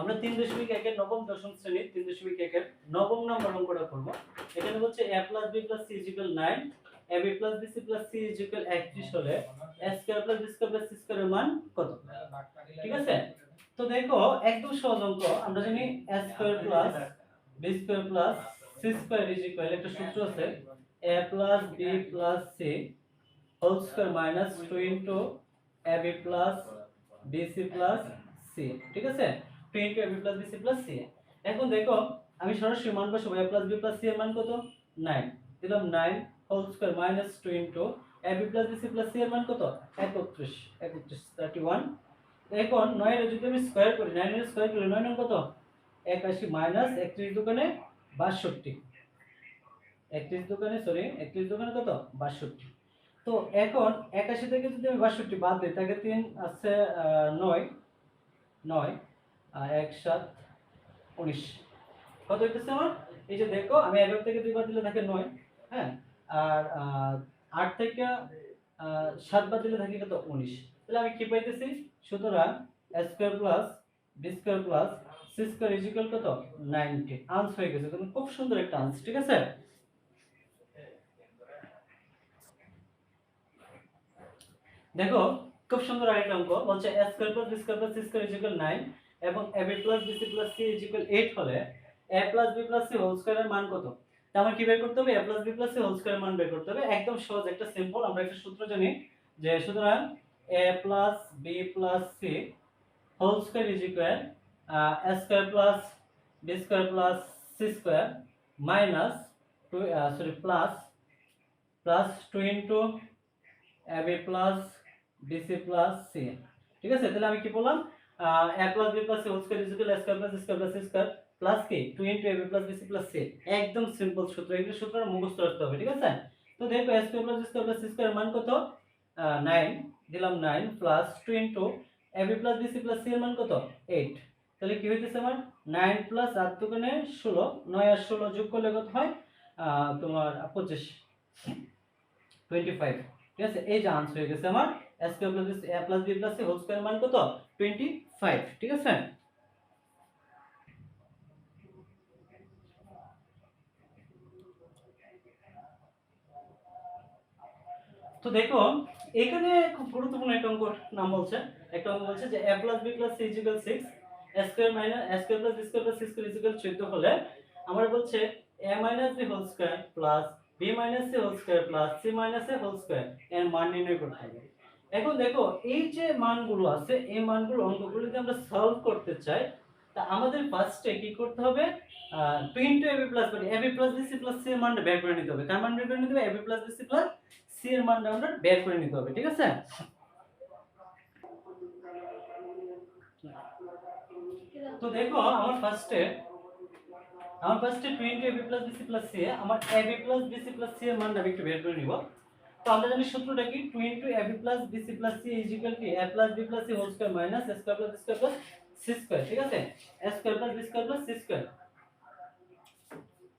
আমরা তিন দশমিক একের নবম, দশম শ্রেণির তিন দশমিক একের নবম নম্বর অঙ্কটা করব। এখানে বলছে A plus B plus C is equal nine A B plus B C plus C is equal একত্রিশ হলে A square plus B square plus C স্কোয়ারের মান কত? ঠিক আছে? তো দেখো একদম সহজ অঙ্ক। আমরা জানি A square plus B square plus C square is equal একটা সূত্র আছে। A plus B plus C whole square minus two into A B plus B C plus C ঠিক আছে? Two into A B plus B C plus C এখন দেখো, আমি সরাসরি মান বসাবো A plus B plus C এর মান কত? নাইন দিলাম nine whole square minus two into A B plus B C plus C এর মান কত? একত্রিশ। একত্রিশ থার্টি ওয়ান এখন নয়ের যদি আমি স্কোয়ার করি নাইনের স্কোয়ার করি নয় নং কত? একাশি মাইনাস একত্রিশ দোকানে বাষট্টি। একত্রিশ দোকানে সরি একত্রিশ দোকানে কত? বাষট্টি। তো এখন একাশি থেকে যদি আমি বাষট্টি বাদ দিই তাকে তিন আছে নয়। নয়। এক সাত উনিশ। কত হইতেছে আমার? এই যে দেখো, আমি এগারো থেকে দুই বাদ দিলে থাকে নয় হ্যাঁ? আর আট থেকে দিলে উনিশ। তাহলে আমি কি পাইতেছি? সুতরাং square plus B square plus ninety. হয়ে গেছে তুমি খুব সুন্দর একটা ঠিক আছে? দেখো, খুব সুন্দর আরেকটা অঙ্ক, বলছে স্কয়ার প্লাস প্লাস 9 এবং ab plus bc plus C c equal 8 হলে a plus b plus c whole স্কয়ারের মান কত? তা আমার কি বের করতে হবে? A plus b plus c whole স্কয়ারের মান বের করতে হবে। একদম সহজ, একটা সিম্পল আমরা একটা সূত্র জানি যে সুতরাং a plus b plus c whole square is equal a square plus b square plus c square minus 2 sorry plus plus 2 into ab plus bc plus c ঠিক আছে? তাহলে আমি কি বললাম? A plus b plus whole square is equal square plus square plus square plus কি 2 into ab plus bc plus c একদম simple সূত্র। এগুলো সূত্র মুখস্থ রাখতে হবে, ঠিক আছে? তো দেখো, a square plus square plus square মান কত? 9 দিলাম 9 plus 2 into ab plus bc plus c এর মান কত? 8 তাহলে কি হইতেছে আমার? 9 প্লাস 8 দুগুণে 16 9 আর 16 যোগ করলে কত হয়? তোমার 25 25 ঠিক আছে? এই যে আনসার হয়ে গেছে আমার হোল মান কত? 25 ঠিক আছে? তো দেখো, এখানে খুব গুরুত্বপূর্ণ একটা অঙ্ক নাম বলছে। একটা অঙ্ক বলছে যে a plus b plus c equal 6 a square minus square plus square plus c square equal 14 হলে, আমার বলছে a minus b whole square plus b minus c whole square plus c minus a whole square এর মান নির্ণয় করতে হবে। এখন দেখো, এই যে মানগুলো আছে, এই মানগুলো অঙ্কগুলো যদি আমরা সলভ করতে চাই, তা আমাদের ফার্স্টে কি করতে হবে? টু এবি প্লাস মানে A B plus B C plus C এর মানটা বের করে নিতে হবে। কার মান বের করে নিতে হবে? A B plus B C plus C এর মানটা আমরা বের করে নিতে হবে, ঠিক আছে? তো দেখো, আমার ফার্স্টে আমার ফার্স্টে two into A B plus B C plus C আমার A B plus B C plus C এর মানটা আমি একটু বের করে নিব তো আমরা জানি সূত্রটা কি two A B plus B C plus C is equal কি A plus B plus C whole square minus A square plus B square plus C square ঠিক আছে A square plus B square plus C square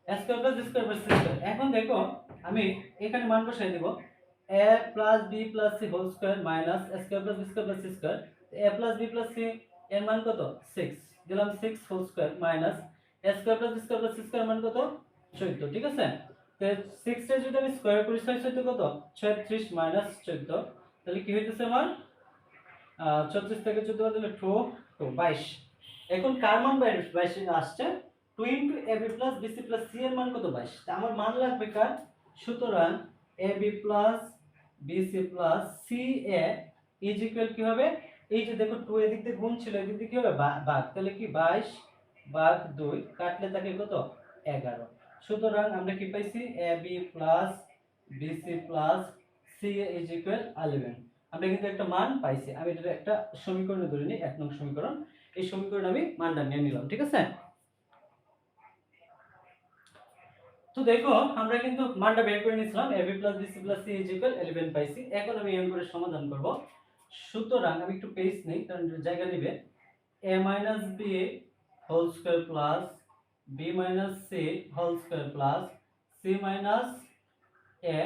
A square plus B square plus C square এখন দেখো আমি এখানে মান বসাই দেব A plus B plus C whole square minus A square plus B square plus C square A plus B plus C এর মান কত 6 দিলাম 6 whole square minus square plus plus কত? 14 ঠিক আছে? তো 6 টা যদি আমি স্কয়ার করি 6 14 কত? 36 মাইনাস 14 তাহলে কি আমার? আহ, 36 থেকে 14 বাদ দিলে 2 তো 22 এখন কার মান 22 আসছে। 2 ইনটু প্লাস প্লাস মান কত? 22 তা আমার মান লাগবে কার? সুতরাং প্লাস প্লাস এই যে দেখো 2 এদিক দিয়ে গুণ ছিল এদিক দিয়ে কি হবে? বা- ভাগ। তাহলে কি? 22 ভাগ দুই, কাটলে থাকে কত? 11 সুতরাং আমরা কি পাইছি? A, B plus bc plus ca is equal 11 আমরা কিন্তু একটা মান পাইছি। আমি এটা একটা সমীকরণে ধরে নিই, এক নং সমীকরণ। এই সমীকরণ আমি মানটা নিয়ে নিলাম, ঠিক আছে? তো দেখো, আমরা কিন্তু মানটা বের করে নিয়েছিলাম। A, B plus bc plus C is equal 11 পাইছি। এখন আমি এম করে সমাধান করব। সুতরাং আমি একটু পেজ নেই, কারণ জায়গা নেবে। A minus b whole square plus b minus c whole square plus c minus a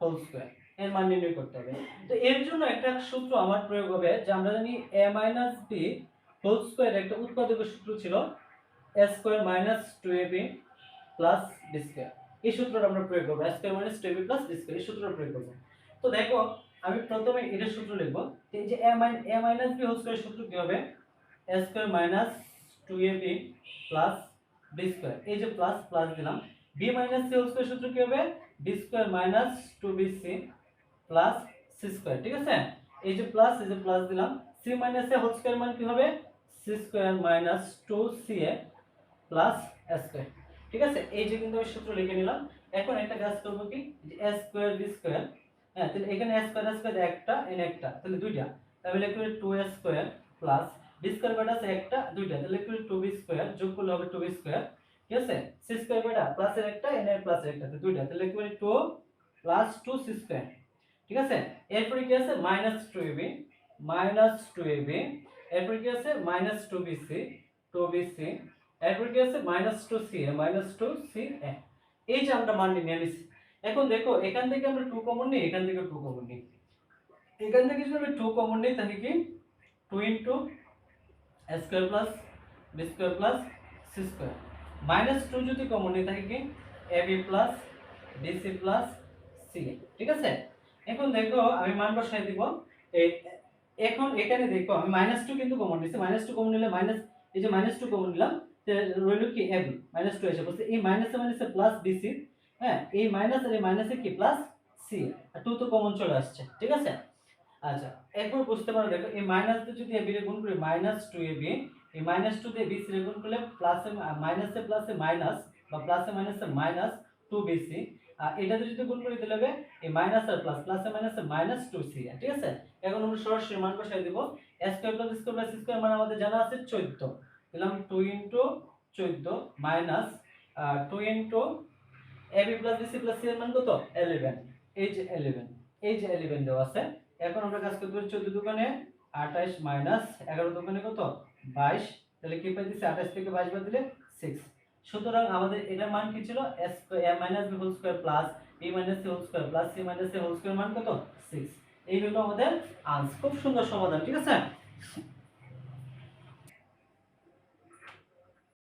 whole square এর মান নির্ণয় করতে হবে। তো এর জন্য একটা সূত্র আমার প্রয়োগ হবে যে আমরা জানি a minus b whole square একটা উৎপাদকের সূত্র ছিল A square minus two A B plus B square এই সূত্রটা আমরা প্রয়োগ করব। A square minus two A B plus B square এই সূত্রটা প্রয়োগ করব। তো দেখো, আমি প্রথমে এটার সূত্র লিখব। এই যে A A minus B whole square সূত্র কি হবে? A square minus two A B plus B square এই যে প্লাস প্লাস দিলাম। B minus C whole square সূত্র কি হবে? B square minus two B C plus C square ঠিক আছে? এই যে প্লাস এই যে প্লাস দিলাম। C minus A whole square মান কি হবে? C square minus two C A plus A square ঠিক আছে? এই যে কিন্তু আমি সূত্র লিখে নিলাম। এখন একটা কাজ করব কি? এ স্কোয়ার বি স্কোয়ার হ্যাঁ তাহলে এখানে স্কোয়ার স্কোয়ার একটা এন একটা, তাহলে দুইটা। তাহলে লিখবে টু স্কোয়ার প্লাস আছে একটা, দুইটা, তাহলে লিখবে টু বি স্কোয়ার যোগ করলে হবে টু স্কোয়ার ঠিক আছে? সি স্কোয়ার প্লাসের একটা এন প্লাসের একটা দুইটা, তাহলে লিখবে two plus two C square ঠিক আছে? এরপরে কি আছে? Minus two A minus two A এরপরে কি আছে? Minus two B C two B C এরপরে কি আছে? Minus two C A minus two C A এই যে আমরা মান নিয়ে নিছি। এখন দেখো, এখান থেকে আমরা টু কমন নিই, এখান থেকে টু কমন নিই। এখান থেকে যদি আমি টু কমন নিই, তাহলে কি? Two into square plus B square plus C square minus two যদি কমন নিই তাহলে কি? A B plus B C plus C ঠিক আছে? এখন দেখো, আমি মান বসাই দিব। এই এখন এখানে দেখো, আমি মাইনাস টু কিন্তু কমন নিচ্ছি মাইনাস টু কমন নিলে মাইনাস এই যে মাইনাস টু কমন নিলাম রইল কি এ বি মাইনাস টু এসে বলছে এই মাইনাসে মাইনাসে প্লাস বি সি হ্যাঁ? এই মাইনাস আর এই মাইনাসে কি? প্লাস সি আর টু তো কমন চলে আসছে। ঠিক আছে? আচ্ছা এরপর বুঝতে পারো, দেখো, এই মাইনাস দিয়ে যদি এবি গুণ করি মাইনাস টু এ বি এই মাইনাস টু দিয়ে বি সি রে গুণ করলে প্লাসে মাইনাসে প্লাসে মাইনাস বা প্লাসে মাইনাসে মাইনাস টু বি সি আর এটাতে যদি গুণ করি তাহলে হবে, এই মাইনাস আর প্লাস প্লাসে মাইনাসে মাইনাস টু সি ঠিক আছে? এখন আমরা সরাসরি মান বসাই দিব square plus square plus square মানে আমাদের জানা আছে চোদ্দ। দিলাম টু ইন্টু চোদ্দ minus two into A B plus B C plus C এর মান কত? এলেভেন এই যে এলেভেন এই এলেভেন দেওয়া আছে এখন আমরা কাজ করতে পারি চোদ্দ দোকানে আঠাশ মাইনাস এগারো দোকানে কত? বাইশ। তাহলে কি পাই দিচ্ছে আঠাশ থেকে বাইশ বাদ দিলে সিক্স সুতরাং আমাদের এটার মান কি ছিল? S A minus B whole square plus B minus C whole square plus C minus C whole square মান কত? সিক্স এই হলো আমাদের আনস খুব সুন্দর সমাধান, ঠিক আছে?